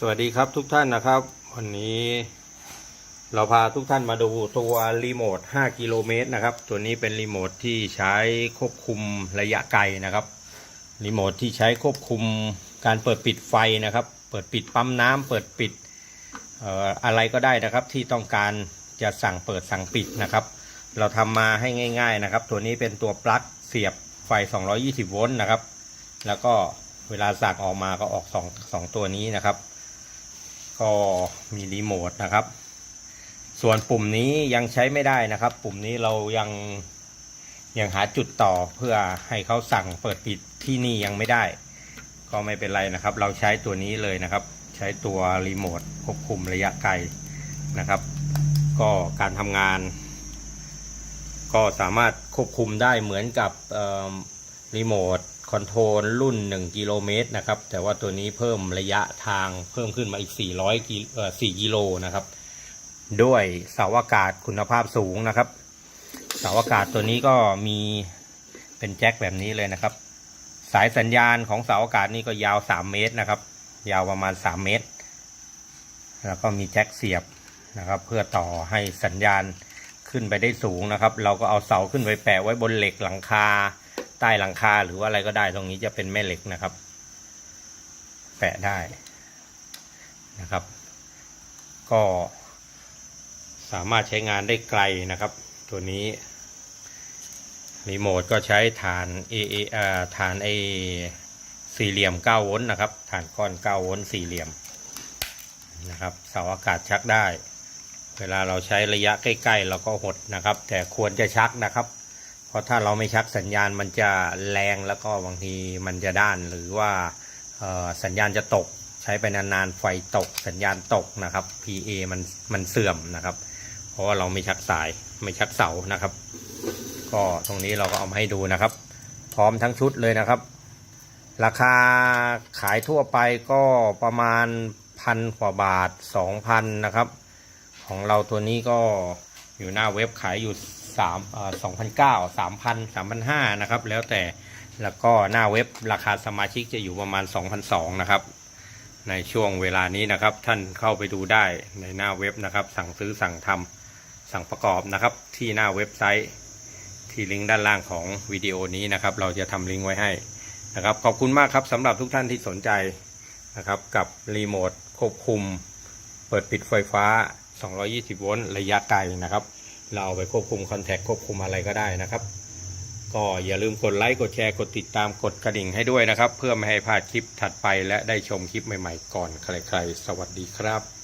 สวัสดีครับทุกท่านนะครับ วันนี้เราพาทุกท่านมาดูตัวรีโมท 5 กิโลเมตรนะครับ ตัวนี้เป็นรีโมทที่ใช้ควบคุมระยะไกลนะครับรีโมทที่ใช้ควบคุมการเปิดปิดไฟนะครับ เปิดปิดปั๊มน้ำเปิดปิดอะไรก็ได้นะครับ ที่ต้องการจะสั่งเปิดสั่งปิดนะครับ เราทำมาให้ง่าย ๆนะครับ ตัวนี้เป็นตัวปลั๊กเสียบไฟ 220 โวลต์นะครับ แล้วก็เวลาสั่งออกมาก็ออกสองสองตัวนี้นะครับ ก็มีรีโมทนะครับ ส่วนปุ่มนี้ยังใช้ไม่ได้นะครับ ปุ่มนี้เรายังยังหาจุดต่อเพื่อให้เขาสั่งเปิดปิดที่นี่ยังไม่ได้ ก็ไม่เป็นไรนะครับ เราใช้ตัวนี้เลยนะครับ ใช้ตัวรีโมทควบคุมระยะไกลนะครับ ก็การทำงาน ก็สามารถควบคุมได้เหมือนกับรีโมท คอนโทรลรุ่น 1 กิโลเมตรนะครับ แต่ว่าตัวนี้เพิ่มระยะทางเพิ่มขึ้นมาอีก 400กิเอ่อ4กิโลนะครับ ด้วยเสาอากาศคุณภาพสูงนะครับ เสาอากาศตัวนี้ก็มีเป็นแจ็คแบบนี้เลยนะครับ สายสัญญาณของเสาอากาศนี่ก็ยาว 3 เมตรนะครับ ยาวประมาณ 3 เมตร แล้วก็มีแจ็คเสียบนะครับ เพื่อต่อให้สัญญาณขึ้นไปได้สูงนะครับ เราก็เอาเสาขึ้นไปแปะไว้บนเหล็กหลังคา ใต้หลังคาหรือว่าอะไรก็ได้ตรงนี้จะเป็นแม่เหล็กนะครับ แปะได้นะครับ ก็สามารถใช้งานได้ไกลนะครับ ตัวนี้รีโมทก็ใช้ฐาน A A อ่าฐานไอสี่เหลี่ยม9โวลต์นะครับฐานก้อน9โวลต์สี่เหลี่ยมนะครับเสาอากาศชักได้ เวลาเราใช้ระยะใกล้ ๆ เราก็หดนะครับ แต่ควรจะชักนะครับ เพราะถ้าเราไม่ชักสัญญาณมันจะแรงแล้วก็บางทีมันจะด้านหรือว่าสัญญาณจะตกใช้ไปนานๆไฟตกสัญญาณตกนะครับ PA มันมันเสื่อมนะครับ เพราะว่าเราไม่ชักสายไม่ชักเสานะครับ ก็ตรงนี้เราก็เอามาให้ดูนะครับ พร้อมทั้งชุดเลยนะครับ ราคาขายทั่วไปก็ประมาณพันกว่าบาทสองพันนะครับ ของเราตัวนี้ก็อยู่หน้าเว็บขายอยู่ สามสองพันเก้าสามพันสามพันห้านะครับ แล้วแต่แล้วก็หน้าเว็บราคาสมาชิกจะอยู่ประมาณสองพันสองนะครับ ในช่วงเวลานี้นะครับ ท่านเข้าไปดูได้ในหน้าเว็บนะครับ สั่งซื้อสั่งทำสั่งประกอบนะครับ ที่หน้าเว็บไซต์ ที่ลิงก์ด้านล่างของวิดีโอนี้นะครับ เราจะทำลิงก์ไว้ให้นะครับ ขอบคุณมากครับสำหรับทุกท่านที่สนใจนะครับ กับรีโมทควบคุม เปิดปิดไฟฟ้า 220 โวลต์ระยะไกลนะครับ เราเอาไปควบคุมคอนแทคควบคุมอะไรก็ได้นะครับ ก็อย่าลืมกดไลค์กดแชร์กดติดตามกดกระดิ่งให้ด้วยนะครับ เพื่อไม่ให้พลาดคลิปถัดไปและได้ชมคลิปใหม่ๆก่อนใครๆ สวัสดีครับ